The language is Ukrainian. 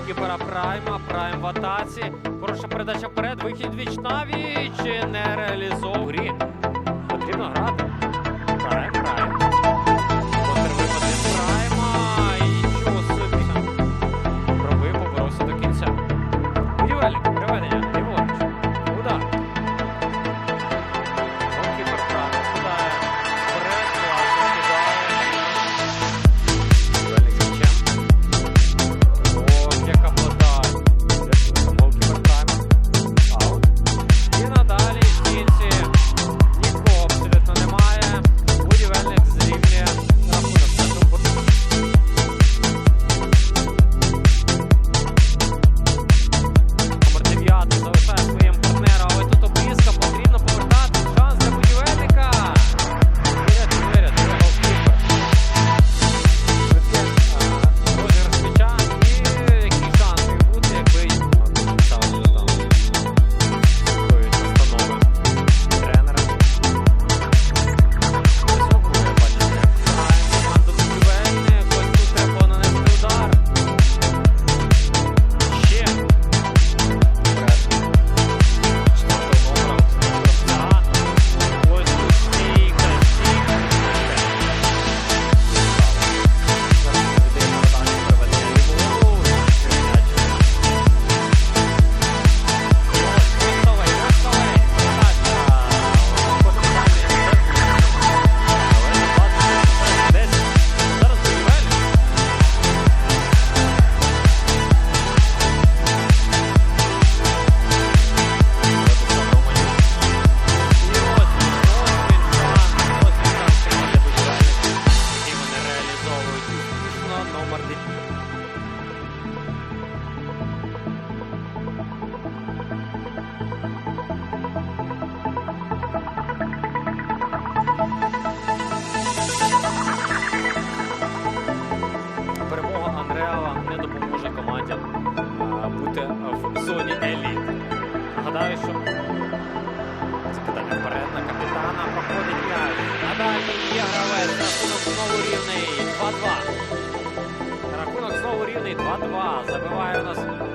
від кіпера Прайма. Прайм в атаці. Хороша передача вперед. Вихід віч навіч. Не реалізовує. Грі. Потрібно грати. Передання вперед на капітана проходить м'яч. А далі є гравець. Рахунок знову рівний. 2-2. Рахунок знову рівний. 2-2. Забиває у нас.